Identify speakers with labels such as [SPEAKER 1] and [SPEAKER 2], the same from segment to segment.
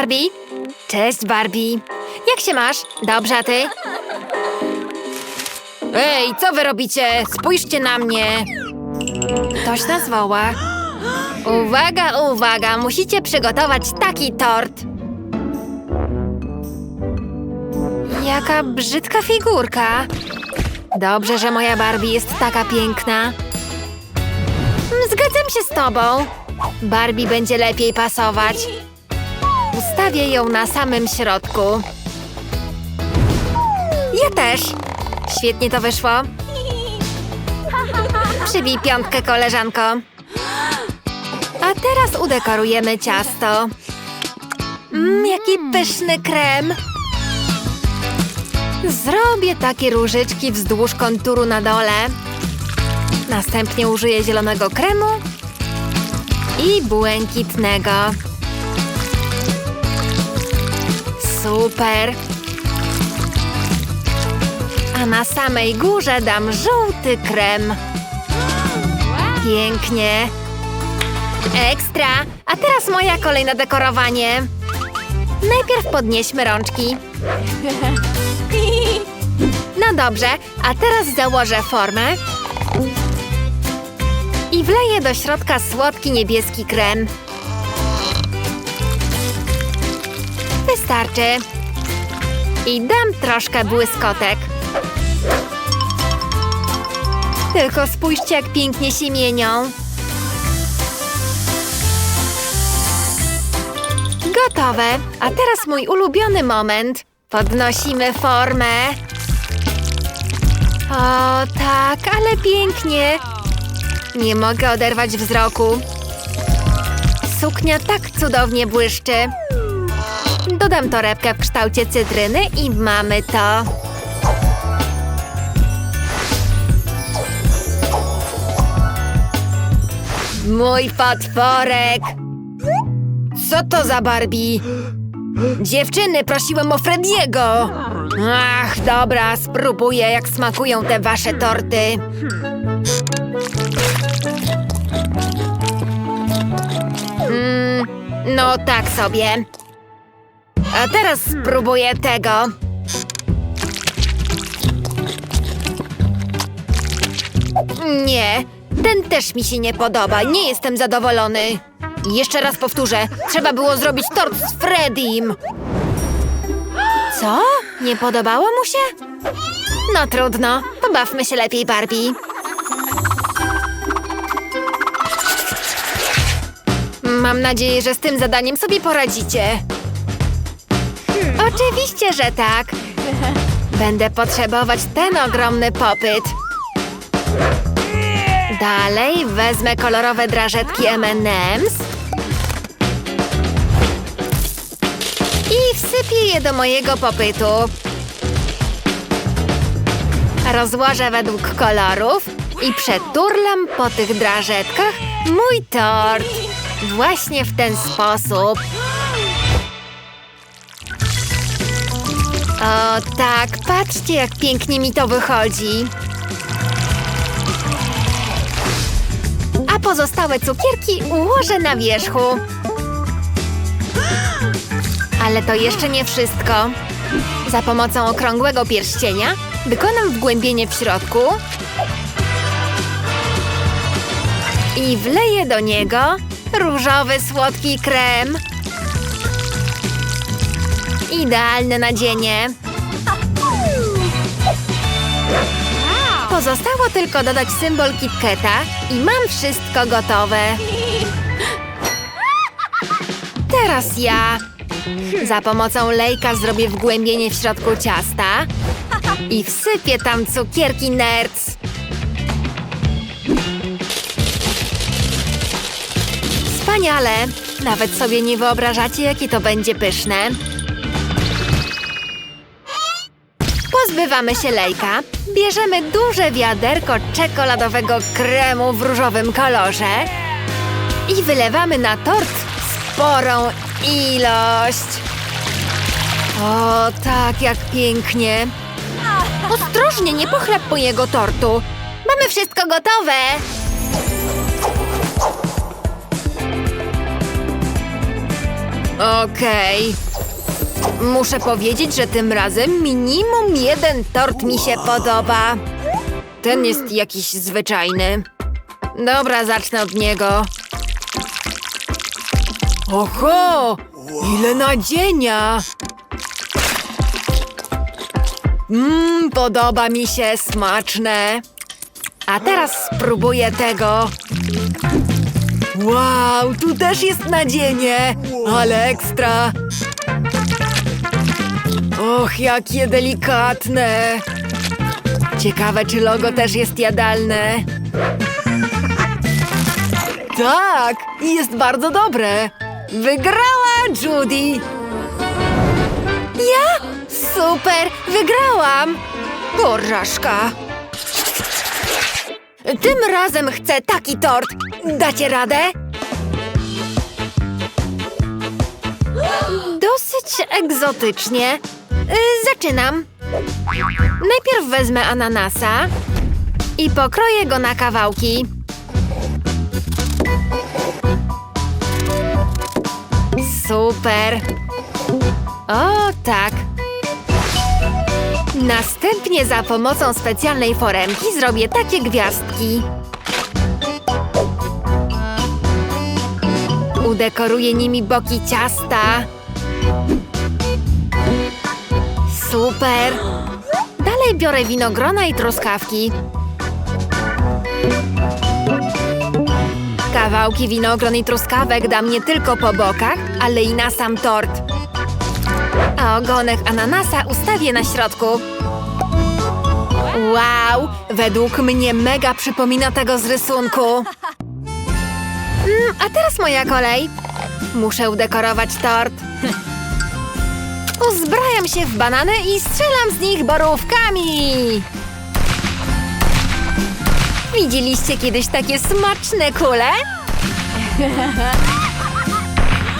[SPEAKER 1] Barbie. Cześć, Barbie. Jak się masz? Dobrze, a ty? Ej, co wy robicie? Spójrzcie na mnie. Ktoś nas woła. Uwaga, uwaga, musicie przygotować taki tort. Jaka brzydka figurka. Dobrze, że moja Barbie jest taka piękna. Zgadzam się z tobą. Barbie będzie lepiej pasować. Ustawię ją na samym środku. Ja też. Świetnie to wyszło. Przybij piątkę, koleżanko. A teraz udekorujemy ciasto. Mmm, jaki pyszny krem. Zrobię takie różyczki wzdłuż konturu na dole. Następnie użyję zielonego kremu i błękitnego. Super! A na samej górze dam żółty krem. Pięknie. Ekstra! A teraz moja kolej na dekorowanie. Najpierw podnieśmy rączki. No dobrze, a teraz założę formę i wleję do środka słodki niebieski krem. Wystarczy. I dam troszkę błyskotek. Tylko spójrzcie, jak pięknie się mienią. Gotowe. A teraz mój ulubiony moment. Podnosimy formę. O, tak, ale pięknie. Nie mogę oderwać wzroku. Suknia tak cudownie błyszczy. Dodam torebkę w kształcie cytryny i mamy to. Mój potworek! Co to za Barbie? Dziewczyny, prosiłem o Frediego! Ach, dobra, spróbuję, jak smakują te wasze torty. Mm, no tak sobie. A teraz spróbuję tego. Nie, ten też mi się nie podoba. Nie jestem zadowolony. Jeszcze raz powtórzę. Trzeba było zrobić tort z Fredim. Co? Nie podobało mu się? No trudno. Pobawmy się lepiej, Barbie. Mam nadzieję, że z tym zadaniem sobie poradzicie. Oczywiście, że tak. Będę potrzebować ten ogromny popyt. Dalej wezmę kolorowe drażetki M&M's i wsypię je do mojego popytu. Rozłożę według kolorów i przeturlam po tych drażetkach mój tort. Właśnie w ten sposób. O tak, patrzcie jak pięknie mi to wychodzi. A pozostałe cukierki ułożę na wierzchu. Ale to jeszcze nie wszystko. Za pomocą okrągłego pierścienia wykonam wgłębienie w środku i wleję do niego różowy słodki krem. Idealne nadzienie. Pozostało tylko dodać symbol KitKata i mam wszystko gotowe. Teraz ja. Za pomocą lejka zrobię wgłębienie w środku ciasta i wsypię tam cukierki nerds. Wspaniale! Nawet sobie nie wyobrażacie, jakie to będzie pyszne. Pozbywamy się lejka, bierzemy duże wiaderko czekoladowego kremu w różowym kolorze i wylewamy na tort sporą ilość. O, tak jak pięknie. Ostrożnie, nie pochleb mojego tortu. Mamy wszystko gotowe. Okej. Muszę powiedzieć, że tym razem minimum jeden tort mi się podoba. Ten jest jakiś zwyczajny. Dobra, zacznę od niego. Oho! Ile nadzienia! Mmm, podoba mi się, smaczne. A teraz spróbuję tego. Wow, tu też jest nadzienie, ale ekstra. Och, jakie delikatne. Ciekawe, czy logo też jest jadalne. Tak, jest bardzo dobre. Wygrała Judy. Ja? Super, wygrałam. Porażka. Tym razem chcę taki tort. Dacie radę? Dosyć egzotycznie. Y, Zaczynam. Najpierw wezmę ananasa i pokroję go na kawałki. Super. O, tak. Następnie za pomocą specjalnej foremki zrobię takie gwiazdki. Udekoruję nimi boki ciasta. Super! Dalej biorę winogrona i truskawki. Kawałki winogron i truskawek dam nie tylko po bokach, ale i na sam tort. A ogonek ananasa ustawię na środku. Wow! Według mnie mega przypomina tego z rysunku. Mm, a teraz moja kolej. Muszę udekorować tort. Uzbrajam się w banany i strzelam z nich borówkami. Widzieliście kiedyś takie smaczne kule?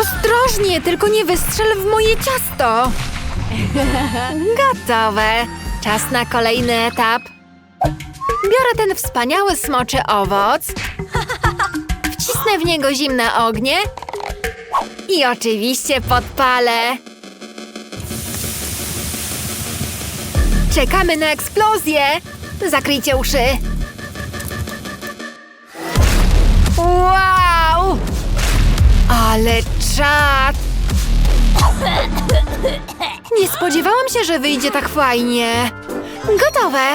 [SPEAKER 1] Ostrożnie, tylko nie wystrzel w moje ciasto. Gotowe. Czas na kolejny etap. Biorę ten wspaniały smoczy owoc. Wcisnę w niego zimne ognie. I oczywiście podpalę. Czekamy na eksplozję. Zakryjcie uszy. Wow! Ale czad! Nie spodziewałam się, że wyjdzie tak fajnie. Gotowe!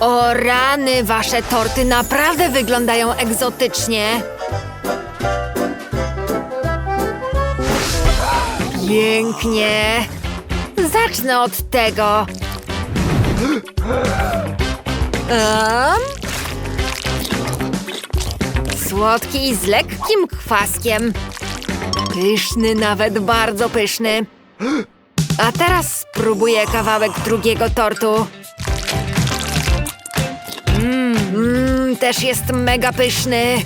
[SPEAKER 1] O rany, wasze torty naprawdę wyglądają egzotycznie. Pięknie. Zacznę od tego. Um, Słodki i z lekkim kwaskiem. Pyszny, nawet bardzo pyszny. A teraz spróbuję kawałek drugiego tortu. Mmm, też jest mega pyszny.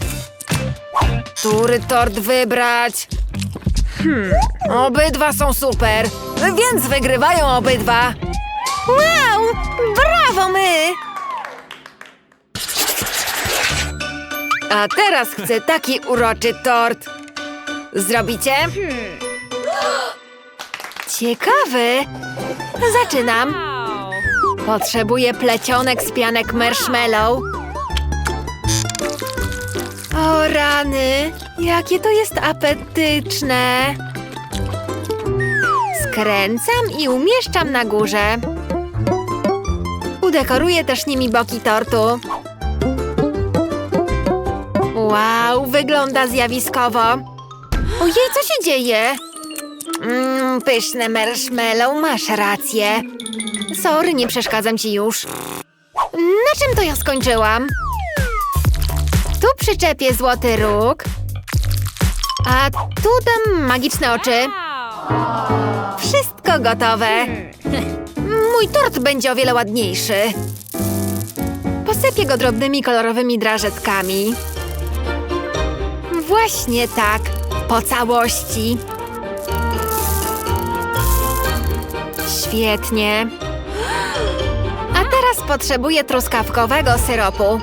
[SPEAKER 1] Który tort wybrać? Hmm, obydwa są super, więc wygrywają obydwa. Wow, brawo my! A teraz chcę taki uroczy tort. Zrobicie? Ciekawy. Zaczynam. Potrzebuję plecionek z pianek marshmallow. O rany, jakie to jest apetyczne. Skręcam i umieszczam na górze. Udekoruję też nimi boki tortu. Wow, wygląda zjawiskowo. Ojej, co się dzieje? Mmm, pyszne marshmallow, masz rację. Sorry, nie przeszkadzam ci już. Na czym to ja skończyłam? Tu przyczepię złoty róg. A tu magiczne oczy. Wszystko gotowe. Mój tort będzie o wiele ładniejszy. Posypię go drobnymi kolorowymi drażetkami. Właśnie tak, po całości. Świetnie. A teraz potrzebuję truskawkowego syropu.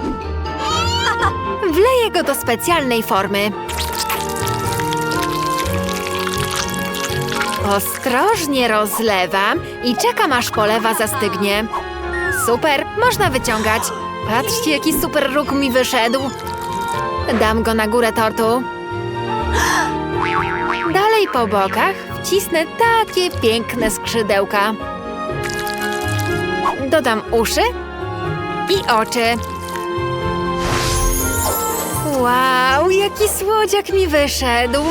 [SPEAKER 1] Wleję go do specjalnej formy. Ostrożnie rozlewam i czekam aż polewa zastygnie. Super, można wyciągać. Patrzcie, jaki super róg mi wyszedł. Dam go na górę tortu. Dalej po bokach wcisnę takie piękne skrzydełka. Dodam uszy i oczy. Wow, jaki słodziak mi wyszedł!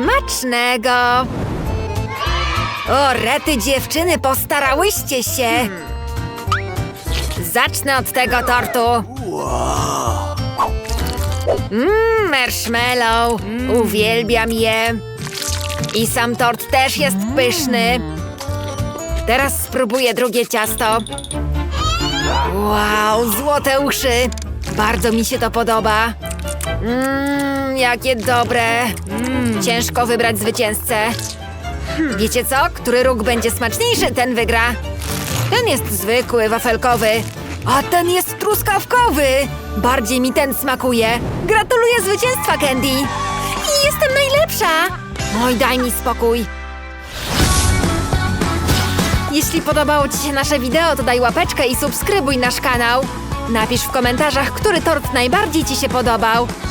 [SPEAKER 1] Smacznego! O, rety dziewczyny, postarałyście się! Zacznę od tego tortu. Mmm, marshmallow. Uwielbiam je. I sam tort też jest pyszny. Teraz spróbuję drugie ciasto. Wow, złote uszy. Bardzo mi się to podoba. Mmm, jakie dobre. Ciężko wybrać zwycięzcę. Wiecie co? Który róg będzie smaczniejszy, ten wygra. Ten jest zwykły, wafelkowy. A ten jest truskawkowy. Bardziej mi ten smakuje. Gratuluję zwycięstwa, Candy. I jestem najlepsza. Oj, daj mi spokój. Jeśli podobało Ci się nasze wideo, to daj łapeczkę i subskrybuj nasz kanał. Napisz w komentarzach, który tort najbardziej Ci się podobał.